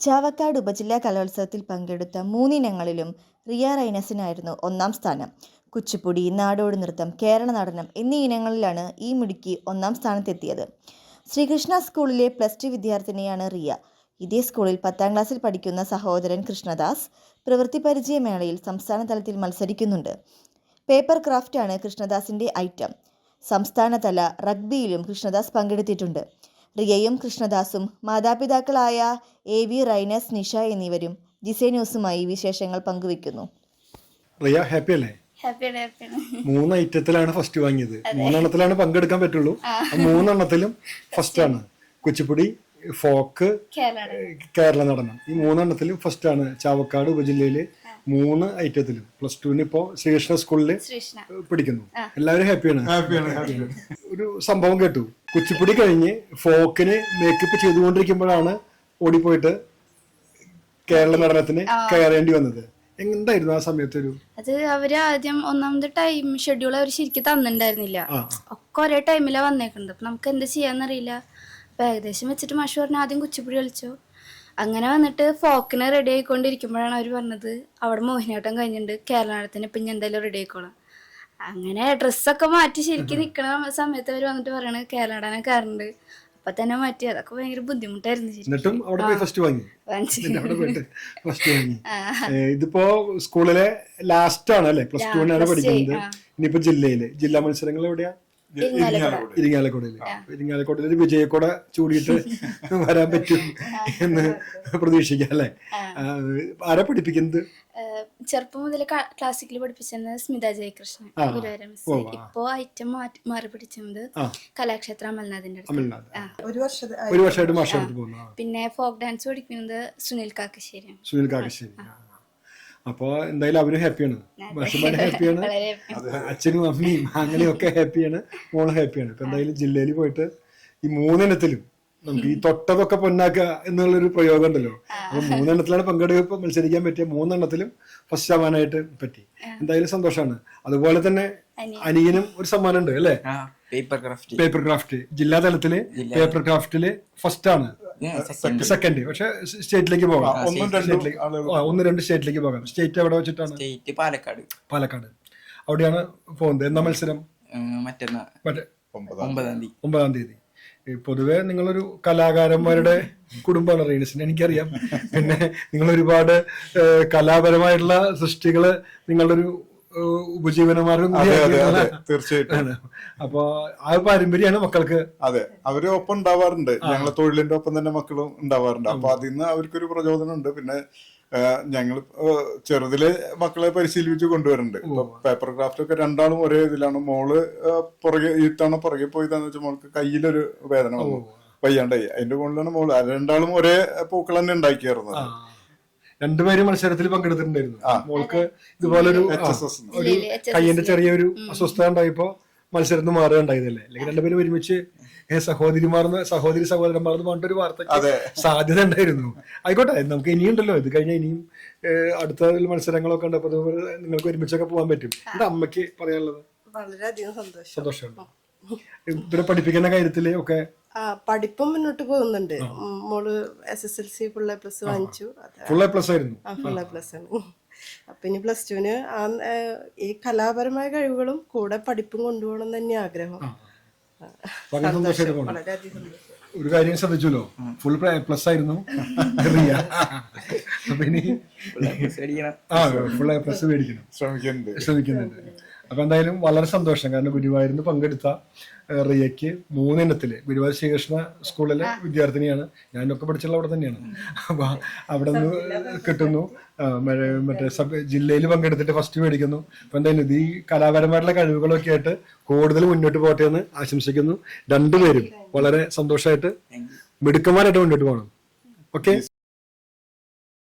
ചാവക്കാട് ഉപജില്ലാ കലോത്സവത്തിൽ പങ്കെടുത്ത മൂന്നിനങ്ങളിലും റിയ റൈനസിനായിരുന്നു ഒന്നാം സ്ഥാനം. കുച്ചിപ്പുടി നാടോടി നൃത്തം കേരള നടനം എന്നീ ഇനങ്ങളിലാണ് ഈ മിടുക്കി ഒന്നാം സ്ഥാനത്തെത്തിയത്. ശ്രീകൃഷ്ണ സ്കൂളിലെ പ്ലസ് ടു വിദ്യാർത്ഥിനിയാണ് റിയ. ഇതേ സ്കൂളിൽ പത്താം ക്ലാസ്സിൽ പഠിക്കുന്ന സഹോദരൻ കൃഷ്ണദാസ് പ്രവൃത്തി പരിചയമേളയിൽ സംസ്ഥാന തലത്തിൽ മത്സരിക്കുന്നുണ്ട്. പേപ്പർ ക്രാഫ്റ്റാണ് കൃഷ്ണദാസിന്റെ ഐറ്റം. സംസ്ഥാനതല റഗ്ബിയിലും കൃഷ്ണദാസ് പങ്കെടുത്തിട്ടുണ്ട്. റിയയും കൃഷ്ണദാസും മാതാപിതാക്കളായ എ വി റൈനസ് നിഷ എന്നിവരും ജിസെ ന്യൂസുമായി വിശേഷങ്ങൾ പങ്കുവെക്കുന്നു റിയ ഹാപ്പി അല്ലേ? മൂന്ന് ഐറ്റത്തിലാണ് ഫസ്റ്റ് വാങ്ങിയത്. മൂന്നെണ്ണത്തിലാണ് പങ്കെടുക്കാൻ പറ്റുള്ളൂ. ആ. മൂന്നെണ്ണത്തിലും ഫസ്റ്റ് ആണ്. കുച്ചിപ്പുടി ഫോക്ക് കേരള കേരള നടനം ഈ മൂന്നെണ്ണത്തിലും ഫസ്റ്റ് ആണ് ചാവക്കാട് ഉപജില്ലയിൽ മൂന്ന് ഐറ്റത്തിലും. പ്ലസ് ടുവിന് ഇപ്പോ ശ്രീകൃഷ്ണ സ്കൂളിൽ ശ്രീകൃഷ്ണ. പഠിക്കുന്നു എല്ലാവരും ഹാപ്പിയാണ് ഹാപ്പിയാണ് ഒരു സംഭവം കേട്ടു. കുച്ചിപ്പുടി കഴിഞ്ഞ് ഫോക്കിന് മേക്കപ്പ് ചെയ്തുകൊണ്ടിരിക്കുമ്പോഴാണ് ഓടിപ്പോയിട്ട് കേരള നടനത്തിന് കയറേണ്ടി വന്നത്. എന്തായിരുന്നു ആ സമയത്തൊരു അത് അവർ ആദ്യം ഒന്നാമത് ടൈം ഷെഡ്യൂൾ അവർ ശരിക്കും തന്നിട്ടുണ്ടായിരുന്നില്ല. ഒക്കെ ഒരേ ടൈമിലാണ് വന്നേക്കുന്നത്. അപ്പൊ നമുക്ക് എന്ത് ചെയ്യാന്നറിയില്ല. അപ്പൊ ഏകദേശം വെച്ചിട്ട് മാഷു പറഞ്ഞു ആദ്യം കുച്ചിപ്പുടി കളിച്ചു. അങ്ങനെ വന്നിട്ട് ഫോക്കിനെ റെഡി ആയിക്കൊണ്ടിരിക്കുമ്പോഴാണ് അവർ പറഞ്ഞത് അവിടെ മോഹിനിയാട്ടം കഴിഞ്ഞിട്ടുണ്ട്. കേരള നടത്തിന് ഇപ്പം ഞാൻ എന്തായാലും റെഡി ആയിക്കോളാം. അങ്ങനെ ഡ്രസ്സൊക്കെ മാറ്റി ശരിക്കും നിക്കണ സമയത്ത് അവർ വന്നിട്ട് പറയണത് കേരളടനെ നടനം അപ്പൊ തന്നെ മാറ്റി. അതൊക്കെ ഭയങ്കര ബുദ്ധിമുട്ടായിരുന്നു എന്നിട്ടും അവിടെ പോയി ഫസ്റ്റ് വാങ്ങി. അവിടെ പോയിട്ട് ഫസ്റ്റ് വാങ്ങി. ഇതിപ്പോ സ്കൂളിലെ ലാസ്റ്റ് ആണ് അല്ലെ? പ്ലസ് ടു ആണ് പഠിക്കുന്നത്. ഇനിയിപ്പോ ജില്ലയിൽ. ജില്ലാ മത്സരങ്ങൾ എവിടെയാ? ഇരിങ്ങാലക്കുടയിൽ. ഇരിങ്ങാലക്കുടയിൽ ഒരു വിജയക്കുട ചൂടിയിട്ട് വരാൻ പറ്റും എന്ന് പ്രതീക്ഷിക്കാം അല്ലെ? ആരാ പഠിപ്പിക്കുന്നത്? ചെറുപ്പം മുതൽ ക്ലാസിക്കൽ പഠിപ്പിച്ചിരുന്നത് സ്മിത ജയകൃഷ്ണൻ മിസ് ഇപ്പോ ഐറ്റം മാറ്റി മാറി പിടിച്ചത്. കലാക്ഷേത്ര അമൽനാഥിന്റെ അടുത്ത്. പിന്നെ ഫോക്ക് ഡാൻസ് പഠിക്കുന്നത് സുനിൽ കാക്കശ്ശേരിയാണ്. സുനിൽ കാക്കശ്ശേരി. അപ്പോൾ അപ്പൊ എന്തായാലും അവരും ഹാപ്പിയാണ്. ഹാപ്പിയാണ്. അച്ഛനും അമ്മയും അങ്ങനെയൊക്കെ ഹാപ്പിയാണ്. മോളും ഹാപ്പിയാണ്. ഇപ്പൊ എന്തായാലും ജില്ലയിൽ പോയിട്ട് ഈ മൂന്നെണ്ണത്തിലും നമുക്ക് ഈ തൊട്ടതൊക്കെ പൊന്നാക്കുക എന്നുള്ളൊരു പ്രയോഗം ഉണ്ടല്ലോ അപ്പൊ മൂന്നെണ്ണത്തിലാണ് പങ്കെടുക്കുമ്പോൾ മത്സരിക്കാൻ പറ്റിയ മൂന്നെണ്ണത്തിലും ഫസ്റ്റ് ആവാനായിട്ട് പറ്റി. എന്തായാലും സന്തോഷമാണ് അതുപോലെ തന്നെ അനിയനും. ഒരു സമ്മാനം ഉണ്ട് അല്ലേ പേപ്പർ ക്രാഫ്റ്റ് പേപ്പർ ക്രാഫ്റ്റ് ജില്ലാ തലത്തിൽ പേപ്പർ ക്രാഫ്റ്റിൽ ഫസ്റ്റ് ആണ്. സെക്കൻഡ് പക്ഷെ സ്റ്റേറ്റിലേക്ക് പോകാം. സ്റ്റേറ്റിലേക്ക് ആ, ഒന്ന് രണ്ട് സ്റ്റേറ്റിലേക്ക് പോകാം. സ്റ്റേറ്റ് എവിടെ വെച്ചിട്ടാണ്? സ്റ്റേറ്റ് പാലക്കാട്. പാലക്കാട്. അവിടെയാണ് പോകുന്നത്. എന്നാ മത്സരം? മറ്റന്നാ മറ്റേ ഒമ്പതാം തീയതി. ഒമ്പതാം തീയതി. പൊതുവെ നിങ്ങളൊരു കലാകാരന്മാരുടെ കുടുംബമാണ് റീനസിന് എനിക്കറിയാം. പിന്നെ നിങ്ങൾ ഒരുപാട് കലാപരമായിട്ടുള്ള സൃഷ്ടികൾ നിങ്ങളുടെ ഒരു ഉപജീവനമാർഗം തീർച്ചയായിട്ടും. അപ്പൊ ആ പാരമ്പര്യമാണ് മക്കൾക്ക്. അതെ അവർ ഒപ്പം ഉണ്ടാവാറുണ്ട്. ഞങ്ങളെ തൊഴിലിന്റെ ഒപ്പം തന്നെ മക്കളും ഉണ്ടാവാറുണ്ട്. അപ്പൊ അതിൽ നിന്ന് അവർക്കൊരു പ്രചോദനം ഉണ്ട് പിന്നെ ഞങ്ങൾ ചെറുതിലെ മക്കളെ പരിശീലിപ്പിച്ച് കൊണ്ടുവരുന്നുണ്ട് പേപ്പർ ക്രാഫ്റ്റ് ഒക്കെ രണ്ടാളും ഒരേ ഇതിലാണ്. മോൾ പുറകെ ഈ തവണ പുറകെ പോയി തന്നെ വെച്ചാൽ മോൾക്ക് കയ്യിലൊരു വേദന വന്നു. വയ്യാണ്ടായി. അതിന്റെ മുകളിലാണ് മോൾ. അത് രണ്ടാളും ഒരേ പൂക്കൾ തന്നെ ഉണ്ടാക്കിയായിരുന്നു. രണ്ടുപേരും മത്സരത്തിൽ പങ്കെടുത്തിട്ടുണ്ടായിരുന്നു. മോൾക്ക് ഇതുപോലൊരു കയ്യിന്റെ ചെറിയൊരു അസ്വസ്ഥത ഉണ്ടായപ്പോ മത്സരത്തിന് മാറുകയുണ്ടായതല്ലേ അല്ലെങ്കിൽ രണ്ടുപേരും ഒരുമിച്ച് സഹോദരിമാർന്ന് സഹോദരി സഹോദരന്മാർന്ന് പറഞ്ഞിട്ടൊരു വാർത്ത സാധ്യത ഉണ്ടായിരുന്നു. ആയിക്കോട്ടെ നമുക്ക് ഇനിയുണ്ടല്ലോ ഇത് കഴിഞ്ഞ ഇനിയും അടുത്ത മത്സരങ്ങളൊക്കെ ഉണ്ട്. അപ്പൊ നിങ്ങൾക്ക് ഒരുമിച്ചൊക്കെ പോകാൻ പറ്റും. എന്താ അമ്മയ്ക്ക് പറയാനുള്ളത്? വളരെയധികം സന്തോഷം. സന്തോഷമുണ്ട്? ഇവരെ പഠിപ്പിക്കുന്ന കാര്യത്തിൽ ഒക്കെ പഠിപ്പം മുന്നോട്ട് പോകുന്നുണ്ട്. മോൾ S S L C full A plus വാങ്ങിച്ചു. ഫുൾ എ പ്ലസ് ആയിരുന്നു. ഫുൾ എ പ്ലസ് ആണ്. അപ്പൊ ഇനി പ്ലസ് ടുവിന് ആ ഈ കലാപരമായ കഴിവുകളും കൂടെ പഠിപ്പും കൊണ്ടുപോകണം തന്നെ ആഗ്രഹം. ഒരു കാര്യം ശ്രദ്ധിച്ചല്ലോ? ഫുൾ പ്ലസ് ആയിരുന്നു. അപ്പൊ ഇനി ആ ഫുൾ എ പ്ലസ് മേടിക്കണം. ശ്രമിക്കുന്നുണ്ട്. ശ്രമിക്കുന്നുണ്ട്. അപ്പൊ എന്തായാലും വളരെ സന്തോഷം. കാരണം ഗുരുവായൂരിന് പങ്കെടുത്ത റിയക്ക് റിയയ്ക്ക് മൂന്നിനത്തിൽ ഗുരുവായൂർ ശ്രീകൃഷ്ണ സ്കൂളിലെ വിദ്യാർത്ഥിനിയാണ്. ഞാനൊക്കെ പഠിച്ചുള്ള അവിടെ തന്നെയാണ്. അപ്പൊ അവിടെ നിന്ന് കിട്ടുന്നു. മറ്റേ- മറ്റേ സബ് ജില്ലയിൽ പങ്കെടുത്തിട്ട് ഫസ്റ്റ് മേടിക്കുന്നു. അപ്പൊ എന്തായാലും ഇത് ഈ കലാപരമായിട്ടുള്ള കഴിവുകളൊക്കെ ആയിട്ട് കൂടുതൽ മുന്നോട്ട് പോട്ടെ എന്ന് ആശംസിക്കുന്നു. രണ്ടുപേരും വളരെ സന്തോഷമായിട്ട് മിടുക്കന്മാരായിട്ട് മുന്നോട്ട് പോകണം. ഓക്കെ